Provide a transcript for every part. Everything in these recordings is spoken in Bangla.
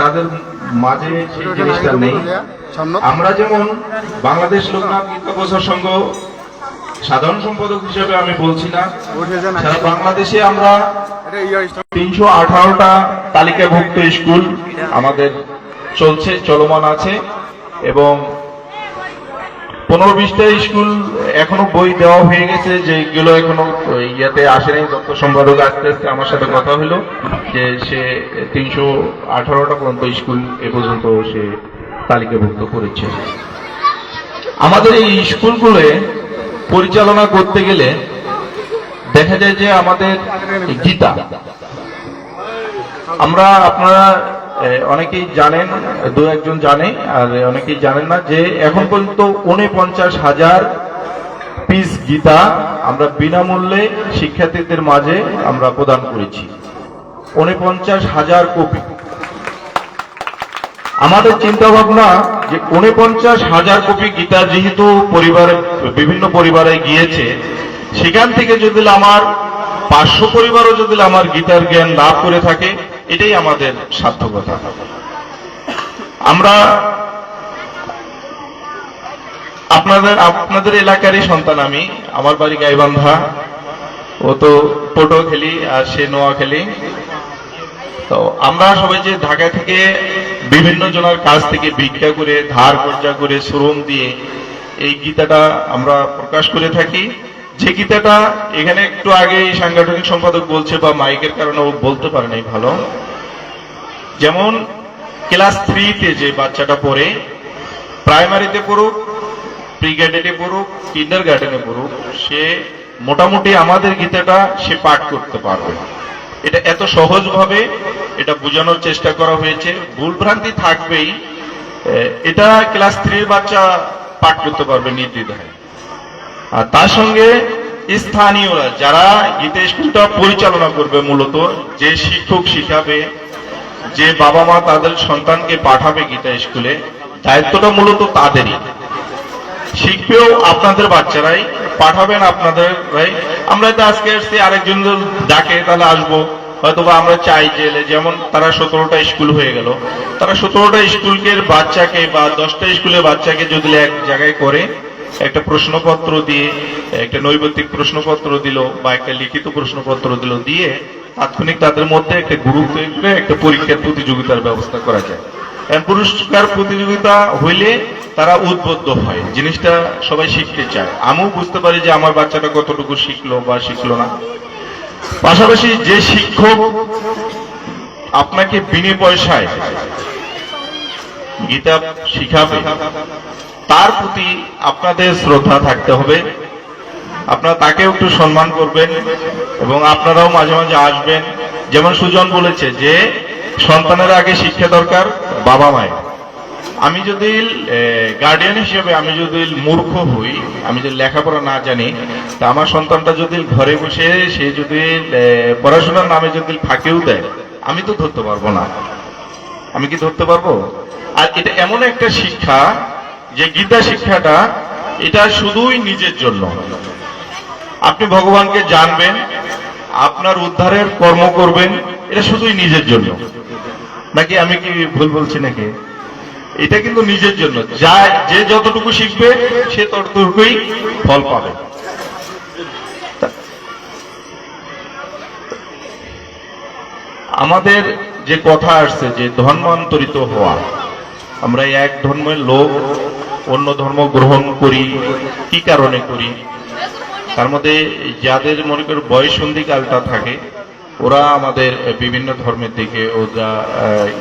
তাদের মাঝে সেই জিনিসটা নেই। আমরা যেমন বাংলাদেশ লোকনাথ গীতা প্রচার সংঘ সাধারণ সম্পাদক হিসেবে আমি বলছি না। সারা বাংলাদেশে আমরা তিনশো আঠারোটা তালিকাভুক্ত স্কুল আমাদের চলছে চলমান আছে এবং পনেরো বিশটা স্কুল এখনও বই দেওয়া হয়ে গেছে যেগুলো এখনও ইয়াতে আসেনি দপ্তর সম্পাদক আস্তে আস্তে আমার সাথে কথা হলো যে সে তিনশো আঠারোটা পর্যন্ত স্কুল এ পর্যন্ত সে তালিকাভুক্ত করেছে। আমাদের এই স্কুলগুলো পরিচালনা করতে গেলে দেখা যায় যে আমাদের গীতা। আমরা আপনারা অনেকেই জানেন, দু একজন জানে, আর অনেকেই জানেন না যে এখন পর্যন্ত উনপঞ্চাশ হাজার পিস গীতা আমরা বিনামূল্যে শিক্ষার্থীদের মাঝে আমরা প্রদান করেছি। উনপঞ্চাশ হাজার কপি। আমাদের চিন্তা ভাবনা যে উনপঞ্চাশ হাজার কপি গীতা যেহেতু পরিবারে, বিভিন্ন পরিবারে গিয়েছে, সেখান থেকে যদি আমার পাঁচশো পরিবারও যদি আমার গীতার জ্ঞান লাভ করে থাকে এটাই আমাদের সার্থকতা। আমরা আপনাদের আপনাদের এলাকারই সন্তান আমি। আমার বাড়ি গাইবান্ধা। ও তো টোটো খেলি আর সে নোয়া খেলি। তো আমরা সবাই যে ঢাকা থেকে বিভিন্ন জনের কাছ থেকে ভিক্ষা করে ধার কর্জা করে শ্রম দিয়ে এই গীতাটা আমরা প্রকাশ করে থাকি। যে গীতাটা এখানে একটু আগে সাংগঠনিক সম্পাদক বলছে বা মাইকের কারণে ও বলতে পারে নাই ভালো। যেমন, ক্লাস থ্রিতে যে বাচ্চাটা পড়ে, প্রাইমারিতে পড়ুক প্রি গ্রেডে পড়ুক কিন্ডার গার্ডেনে পড়ুক, সে মোটামুটি আমাদের গীতাটা সে পাঠ করতে পারবে। এটা এত সহজভাবে এটা বোঝানোর চেষ্টা করা হয়েছে। ভুল ভ্রান্তি থাকবেই। এটা ক্লাস থ্রির বাচ্চা পাঠ করতে পারবে নির্দ্বিধায়। আর তার সঙ্গে স্থানীয়রা, যারা গীতা স্কুলটা পরিচালনা করবে মূলত, যে শিক্ষক শিখাবে, যে বাবা মা তাদের সন্তানকে পাঠাবে গীতা স্কুলে, দায়িত্বটা মূলত তাদেরই। শিখবেও আপনাদের বাচ্চারাই, পাঠাবেন আপনাদের আমরা তো আজকে আসছি আরেকজন ডাকে, তাহলে আসব। হয়তোবা আমরা চাই যে, যেমন তারা সতেরোটা স্কুল হয়ে গেল, তারা সতেরোটা স্কুলকে বাচ্চাকে বা দশটা স্কুলের বাচ্চাকে যদি এক জায়গায় করে একটা প্রশ্নপত্র দিয়ে, একটা নৈবেদিক প্রশ্নপত্র দিল বা একটা লিখিত প্রশ্নপত্র দিল দিয়ে তাৎক্ষণিক তাদের মধ্যে একটা গুরুত্ব করে একটা পরীক্ষার প্রতিযোগিতার ব্যবস্থা করা যায়। পুরস্কার প্রতিযোগিতা হইলে তারা উদ্বুদ্ধ হয়, জিনিসটা সবাই শিখতে চায়। আমিও বুঝতে পারি যে আমার বাচ্চাটা কতটুকু শিখলো বা শিখলো না। পাশাপাশি যে শিক্ষক আপনাকে বিনে পয়সায় গীতা শিখাবে তার প্রতি আপনাদের শ্রদ্ধা থাকতে হবে। আপনারা তাকেও একটু সম্মান করবেন এবং আপনারাও মাঝে মাঝে আসবেন। যেমন সুজন বলেছে যে, সন্তানের আগে শিক্ষা দরকার, বাবা মায়ের। আমি যদি গার্ডিয়ান হিসেবে আমি যদি মূর্খ হই, আমি যদি লেখাপড়া না জানি, তা আমার সন্তানটা যদি ঘরে বসে, সে যদি পড়াশোনার নামে যদি ফাঁকেও দেয়, আমি তো ধরতে পারব না। আমি কি ধরতে পারব? আর এটা এমন একটা শিক্ষা যে গীতা শিক্ষাটা, এটা শুধুই নিজের জন্য। আপনি ভগবানকে জানবেন, আপনার উদ্ধারের কর্ম করবেন, এটা শুধুই নিজের জন্য। নাকি আমি কি ভুল বলছি নাকি? এটা কিন্তু নিজের জন্য। যা, যে যতটুকু শিখবে, সে ততটুকুই ফল পাবে। আমাদের যে কথা আসছে, যে ধর্মান্তরিত হওয়া, আমরা এক ধর্মের লোক অন্য ধর্ম গ্রহণ করি, কি কারণে করি? তার মধ্যে যাদের মনে করি বয়স সন্ধিকালটা থাকে, ওরা আমাদের বিভিন্ন ধর্মের দিকে ওরা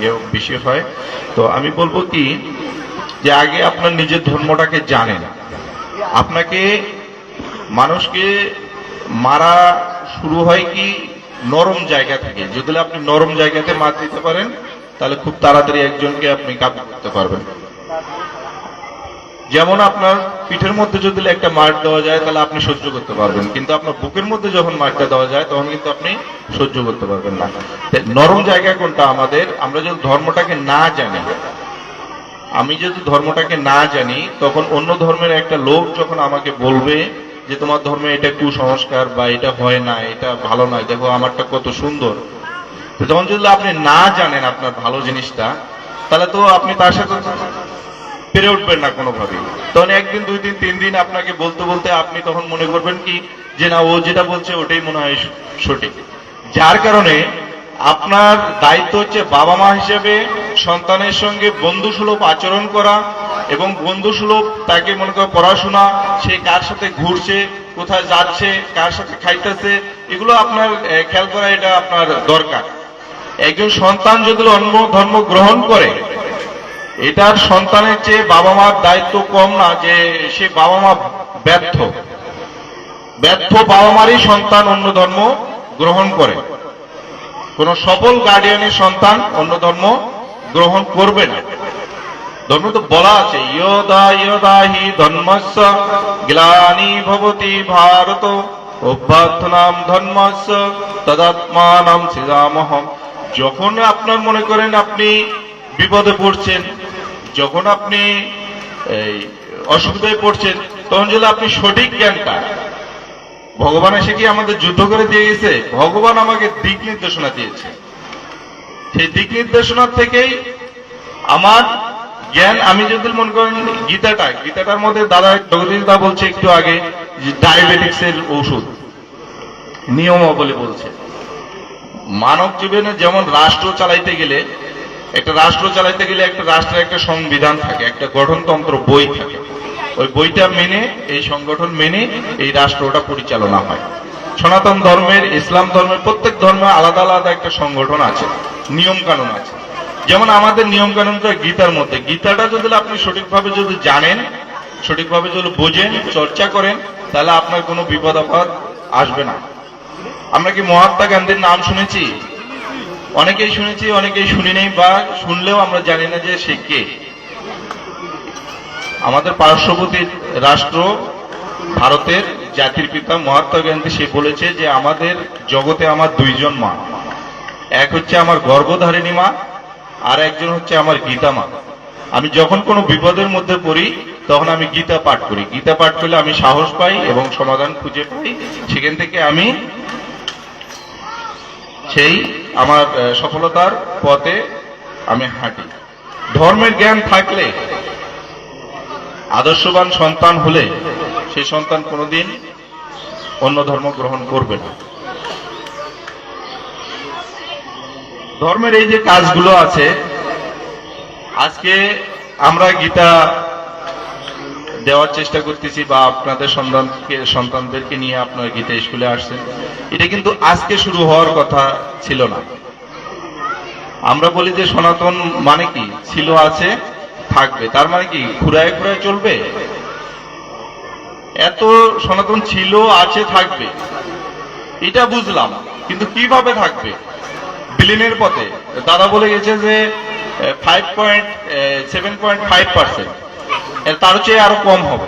ইয়ে বেশি হয়। তো আমি বলব কি, যে আগে আপনার নিজের ধর্মটাকে জানেন। আপনাকে মানুষকে মারা শুরু হয় কি নরম জায়গা থেকে। যদি আপনি নরম জায়গাতে মার দিতে পারেন, তাহলে খুব তাড়াতাড়ি একজনকে আপনি কাবু করতে পারবেন। যেমন আপনার পিঠের মধ্যে যদি একটা মার দেওয়া যায়, তাহলে আপনি সহ্য করতে পারবেন। কিন্তু আপনার বুকের মধ্যে যখন মারটা দেওয়া যায়, তখন কিন্তু আপনি সহ্য করতে পারবেন না। নরম জায়গা কোনটা আমাদের? আমরা যদি ধর্মটাকে না জানি, আমি যদি ধর্মটাকে না জানি, তখন অন্য ধর্মের একটা লোক যখন আমাকে বলবে যে, তোমার ধর্মে এটা কুসংস্কার বা এটা হয় না, এটা ভালো নয়, দেখো আমারটা কত সুন্দর। তখন যদি আপনি না জানেন আপনার ভালো জিনিসটা, তাহলে তো আপনি তার সাথে পেরে উঠবেন না কোনোভাবেই। তখন একদিন, দুই দিন, তিন দিন আপনাকে বলতে বলতে আপনি তখন মনে করবেন কি, যে না, ও যেটা বলছে ওটাই মনে হয় সঠিক। যার কারণে আপনার দায়িত্ব হচ্ছে বাবা মা হিসেবে, সন্তানের সঙ্গে বন্ধুসুলভ আচরণ করা এবং বন্ধুসুলভ তাকে মনে করো পড়াশোনা, সে কার সাথে ঘুরছে, কোথায় যাচ্ছে, কার সাথে খাইতেছে, এগুলো আপনার খেয়াল করা এটা আপনার দরকার। একজন সন্তান যদি অন্য ধর্ম গ্রহণ করে এটার সন্তানের চেয়ে বাবা মার দায়িত্ব কম না, যে সে বাবা মা ব্যর্থ। ব্যর্থ বাবা মারই সন্তান অন্য ধর্ম গ্রহণ করে। কোন সফল গার্ডিয়ানের সন্তান অন্য ধর্ম গ্রহণ করবে না। ধর্ম তো বলা আছে, ইয়দা ইয়দা হি ধর্মস্য গ্লানি ভবতি ভারত অভ্যর্থনাম ধর্মস্য তদাত্মানাম শ্রীরামহম যখন আপনার মনে করেন আপনি বিপদে পড়ছেন যখন আপনি, এই, অসুবিধায় পড়ছেন, তখন যদি আপনি সঠিক জ্ঞানটা ভগবান এসে কি আমাদের যুদ্ধ করে দিয়ে গেছে? ভগবান আমাকে দিক নির্দেশনা দিয়েছে। সেই দিক নির্দেশনা থেকেই আমার জ্ঞান, আমি যদি মনে করেন গীতাটা, গীতাটার মধ্যে দাদা জগদীশদা বলছে একটু আগে যে ডায়াবেটিক্স এর ওষুধ, নিয়মাবলী বলছে। মানব জীবনে যেমন রাষ্ট্র চালাইতে গেলে একটা রাষ্ট্র চালাইতে গেলে একটা রাষ্ট্রের একটা সংবিধান থাকে, একটা গঠনতন্ত্র বই থাকে। ওই বইটা মেনে, এই সংগঠন মেনে এই রাষ্ট্রটা পরিচালনা হয়। সনাতন ধর্মের, ইসলাম ধর্মের প্রত্যেক ধর্মে আলাদা আলাদা একটা সংগঠন আছে নিয়ম কানুন আছে। যেমন আমাদের নিয়ম কানুনটা গীতার মধ্যে। গীতাটা যদি আপনি সঠিকভাবে যদি জানেন, সঠিকভাবে যদি বোঝেন, চর্চা করেন, তাহলে আপনার কোনো বিপদ আপদ আসবে না। আমরা কি মহাত্মা গান্ধীর নাম শুনেছি? অনেকেই শুনেছি, অনেকেই শুনি নেই, বা শুনলেও আমরা জানি না যে সে কে। আমাদের পার্শ্ববর্তী রাষ্ট্র, ভারতের জাতির পিতা মহাত্মা গান্ধী, সে বলেছে যে আমাদের জগতে আমার দুইজন মা। এক হচ্ছে আমার গর্ভধারিণী মা, আর একজন হচ্ছে আমার গীতা মা। আমি যখন কোনো বিপদের মধ্যে পড়ি, তখন আমি গীতা পাঠ করি। গীতা পাঠ করলে আমি সাহস পাই এবং সমাধান খুঁজে পাই। সেখান থেকে আমি সেই আমার সফলতার পথে আমি হাঁটি। ধর্মের জ্ঞান থাকলে, আদর্শবান সন্তান হলে সেই সন্তান কোনোদিন অন্য ধর্ম গ্রহণ করবে না। ধর্মের এই যে কাজগুলো আছে, আজকে আমরা গীতা দেওয়ার চেষ্টা করতেছি বা আপনাদের সন্তানকে, সন্তানদেরকে নিয়ে আপনার গীতা স্কুলে আসছেন। এটা কিন্তু আজকে শুরু হওয়ার কথা ছিল না। আমরা বলি যে সনাতন মানে কি? ছিল, আছে, থাকবে। তার মানে কি? ঘুরায় ঘুরায় চলবে? এত সনাতন ছিল, আছে, থাকবে। এটা বুঝলাম, কিন্তু কীভাবে থাকবে? বিলীনের পথে। দাদা বলে গেছে যে five point seven point five percent তার চেয়ে আরও কম হবে।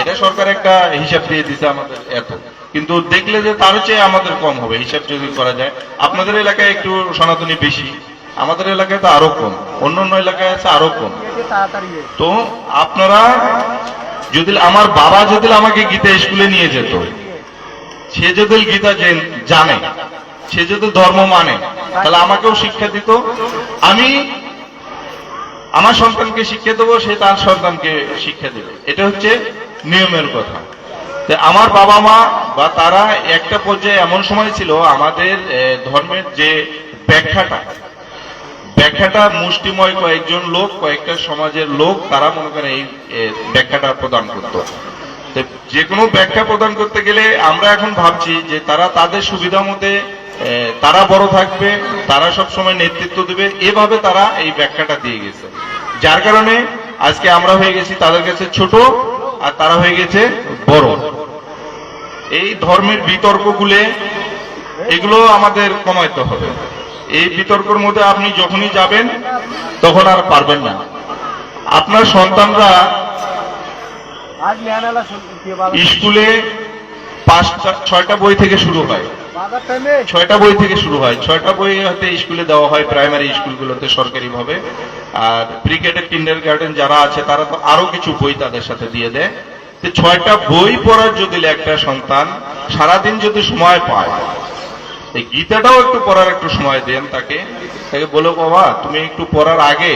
এটা সরকার একটা হিসাব দিয়ে দিতে আমাদের এত। কিন্তু দেখলে যে তার চেয়ে আমাদের কম হবে হিসাব যদি করা যায়। আপনাদের এলাকায় একটু সনাতনী বেশি আমাদের এলাকায় তো আরও কম অন্য অন্য এলাকায় আছে আরও কম। তো আপনারা যদি আমার বাবা যদি আমাকে গীতা স্কুলে নিয়ে যেত সে যদি গীতা জেন- জানে সে যদি ধর্ম মানে তাহলে আমাকেও শিক্ষা দিত। আমি আমার সন্তানকে শিক্ষা দেবো, সে তার সন্তানকে শিক্ষা দেবে। এটা হচ্ছে নিয়মের কথা। আমার বাবা মা বা তারা একটা পর্যায়ে এমন সময় ছিল, আমাদের ধর্মের যে ব্যাখ্যাটা ব্যাখ্যাটা মুষ্টিময় কয়েকজন লোক, কয়েকটা সমাজের লোক, তারা মনে করেন এই ব্যাখ্যাটা প্রদান করত। যে কোনো ব্যাখ্যা প্রদান করতে গেলে আমরা এখন ভাবছি যে তারা তাদের সুবিধা মতে তারা বড় থাকবে তারা সব সময় নেতৃত্ব দেবে। এভাবে তারা এই ব্যাখ্যাটা দিয়ে গেছে। যার কারণে আজকে আমরা হয়ে গেছি তাদের কাছে ছোট আর তারা হয়ে গেছে বড়। এই ধর্মের বিতর্কগুলো এগুলো আমাদের কমাইতে হবে। এই বিতর্কের মধ্যে আপনি যখনই যাবেন তখন আর পারবেন না। আপনার সন্তানরা স্কুলে পাঁচটা ছয়টা বই থেকে শুরু হয়। ছয়টা বই থেকে শুরু হয়। ছয়টা বই হাতে স্কুলে দেওয়া হয় প্রাইমারি স্কুলগুলোতে সরকারি ভাবে আর ক্রিকেটের কিন্ডার গার্ডেন যারা আছে, তারা তো আরও কিছু বই তাদের সাথে দিয়ে দেয়। তো ছয়টা বই পড়ার যদি একটা সন্তান সারাদিন যদি সময় পায়, এই গীতাটাও একটু পড়ার একটু সময় দেন তাকে। তাকে বলো, বাবা, তুমি একটু পড়ার আগে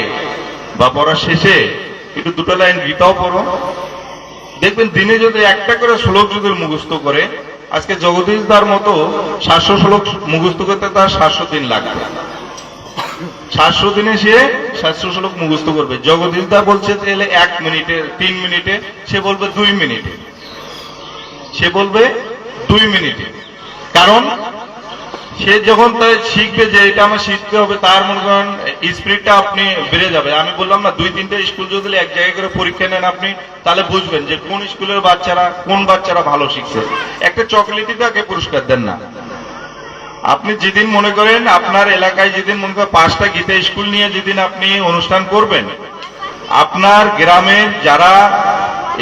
বা পড়ার শেষে একটু দুটো লাইন গীতাও পড়ো। দেখবেন দিনে যদি একটা করে শ্লোক যদি মুখস্থ করে আজকে জগদীশ দার মতো সাতশো শ্লোক মুখস্থ করতে তার সাতশো দিন লাগবে। সাতশো দিনে সে সাতশো শ্লোক মুখস্থ করবে। জগদীশ দা বলছে তাহলে এক মিনিটে, তিন মিনিটে, সে বলবে দুই মিনিটে। সে বলবে দুই মিনিটে। কারণ সে যখন তাই শিখবে যে এটা আমার শিখতে হবে, তার মনে করেন স্পিরিটটা আপনি বেড়ে যাবে। আমি বললাম না, দুই তিনটে স্কুল যদি এক জায়গায় করে পরীক্ষা নেন আপনি, তাহলে বুঝবেন যে কোন স্কুলের বাচ্চারা, কোন বাচ্চারা ভালো শিখছে। একটা চকলেটই তাকে পুরস্কার দেন না। আপনি যেদিন মনে করেন, আপনার এলাকায় যেদিন মনে করেন পাঁচটা গীতা স্কুল নিয়ে যেদিন আপনি অনুষ্ঠান করবেন, আপনার গ্রামে যারা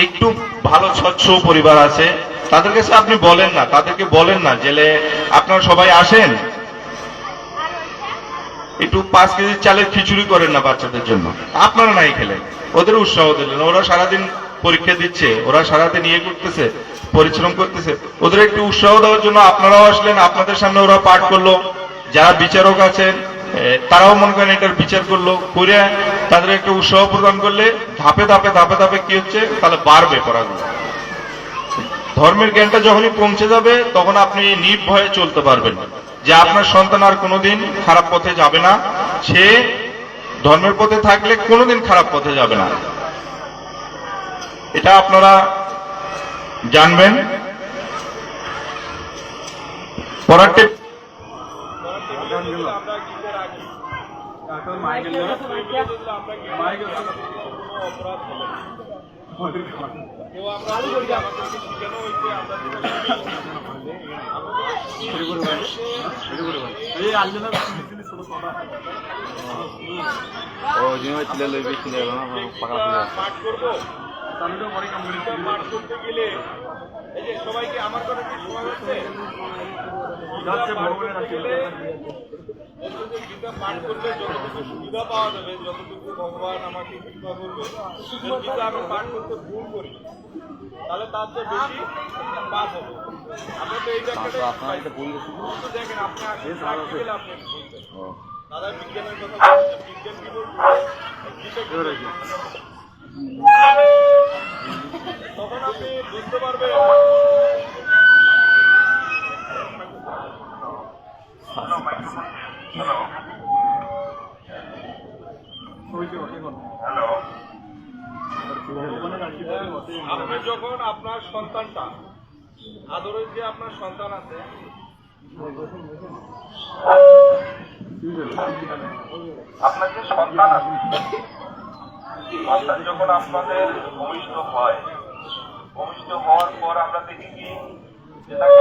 একটু ভালো স্বচ্ছ পরিবার আছে তাদের কাছে আপনি বলেন না, তাদেরকে বলেন না, জেলে আপনারা সবাই আসেন। একটু পাঁচ কেজি চালের খিচুড়ি করেন না বাচ্চাদের জন্য। আপনারা নাই খেলেন ওদের উৎসাহ দিলেন, ওরা সারাদিন পরীক্ষা দিচ্ছে, ওরা সারাদিন ইয়ে করতেছে, পরিশ্রম করতেছে। ওদের একটু উৎসাহ দেওয়ার জন্য আপনারাও আসলেন, আপনাদের সামনে ওরা পাঠ করল। যারা বিচারক আছেন তারাও মনে করেন এটার বিচার করল। করে তাদের একটু উৎসাহ প্রদান করলে ধাপে ধাপে ধাপে ধাপে কি হচ্ছে? তাহলে বাড়বে পড়াগুলো ধর্মের জ্ঞানটা যখনই পৌঁছে যাবে, তখন আপনি নির্ভয়ে চলতে পারবেন। যে আপনার সন্তান আর কোনোদিন খারাপ পথে যাবে না। সে ধর্মের পথে থাকলে কোনোদিন খারাপ পথে যাবে না। এটা আপনারা জানবেন। পড়ার টিপ ও জিমে ছিলে লইবে ছিলে পাকা করব গীতা করতে গেলে এই যে সবাইকে আমার কথা কি সময় হচ্ছে গেলে গীতা পাঠ করলে যতটুকু সুবিধা পাওয়া যাবে যতটুকু ভগবান আমাকে কৃপা করবে গীতা আমি পাঠ করতে ভুল করি তাহলে তার চেয়ে বেশি পাপ হবে আমরা তো এই কিন্তু দেখেন আপনি আপনি। দাদা বিজ্ঞানের কথা বলছেন বিজ্ঞান? তখন আপনি বুঝতে পারবেন আপনি যখন আপনার সন্তানটা আদরের যে আপনার সন্তান আছে আপনার যে সন্তান আছে সন্তান যখন আপনাদের ভূমিষ্ঠ হয় ভূমিষ্ঠ হওয়ার পর আমরা দেখি কি? যে তাকে